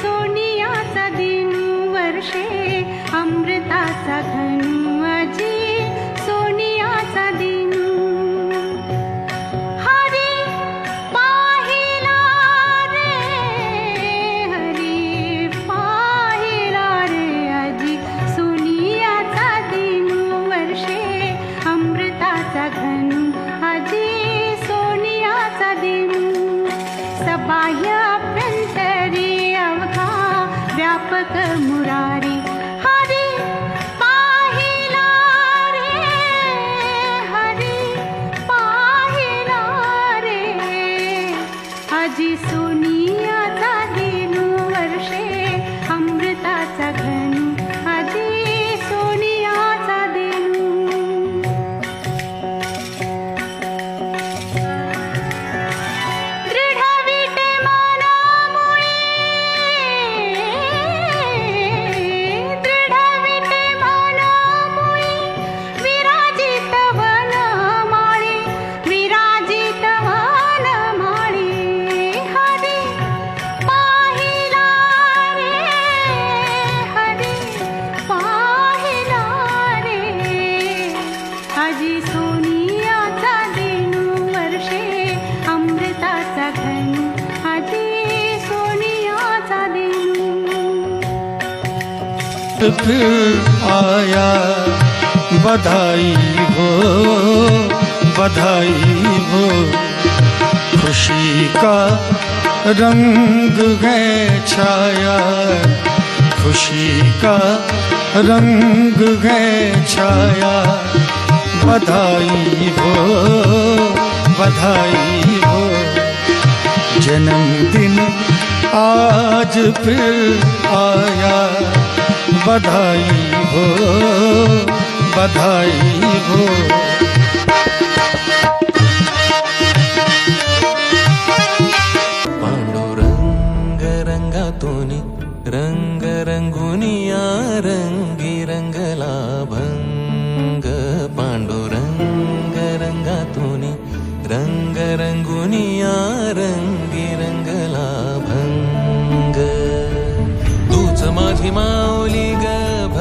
सोनियाचा दिनू वर्षे अमृताचा घनू अजी सोनियाचा दिनू. हरी पाहिला रे हरी पाहिला रे अजी सोनियाचा दिनू वर्षे अमृताचा घनू अजी सोनियाचा दिनू. सबाह्य मुरारी फिर आया, बधाई हो बधाई हो। खुशी का रंग है छाया, खुशी का रंग है छाया। बधाई हो बधाई हो। जन्मदिन आज फिर आया। बधाई हो बधाई हो। पांडुरंग रंगातून रंग रंगुनिया रंगी रंगला भंग पांडुरंग रंगातून रंग रंगुनिया रंगी रंगला भंग तूच माझी मा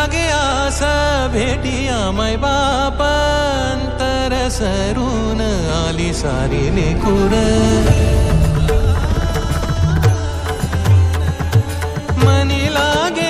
යාගේ भेटियामय बापान्तर सरून आली सारी निकुर मनी लागे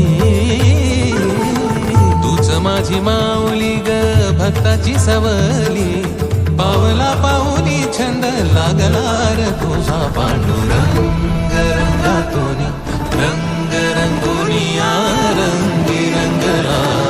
माझी माऊली ग भक्ताची सवली. पावला पाऊली छंद लागला र तुझा पांडुरंग रंगातोनी. रंग रंगोनिया रंगी रंगला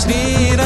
respira.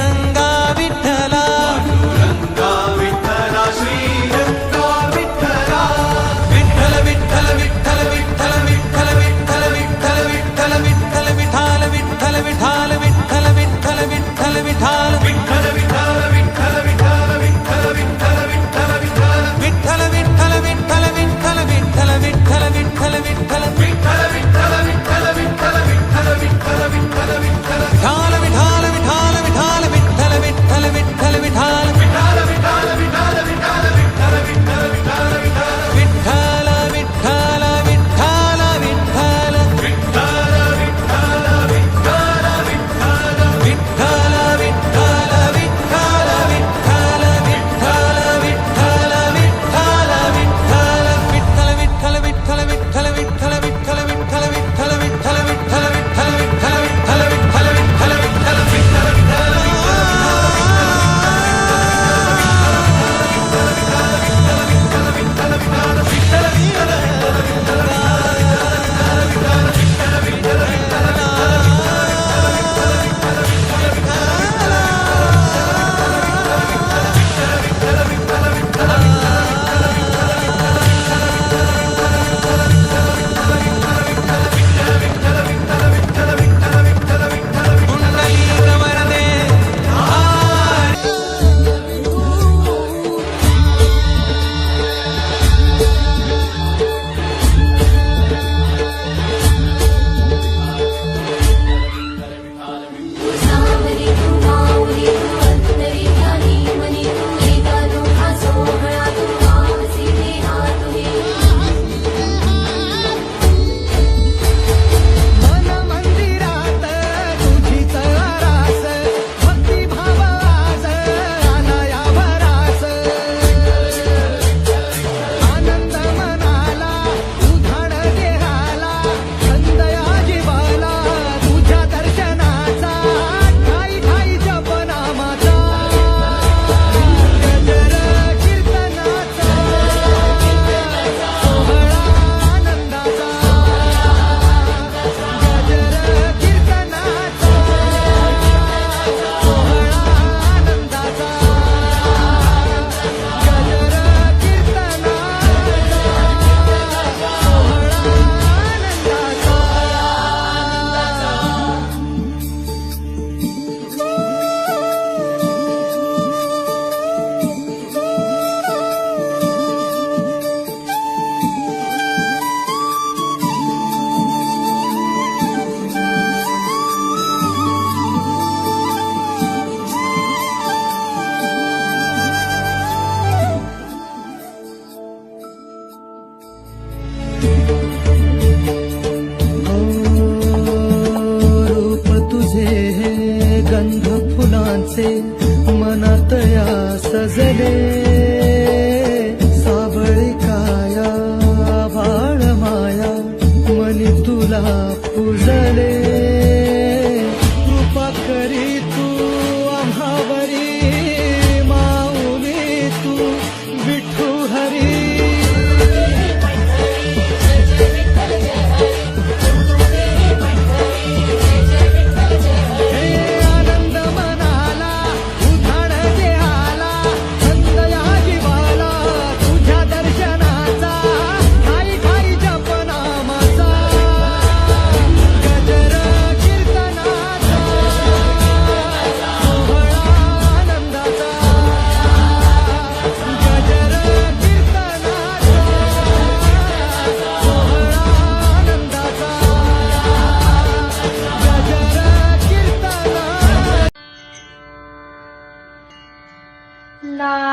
जरे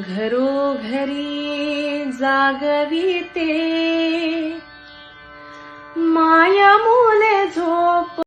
घरोघरी जागविते माया मुले झोप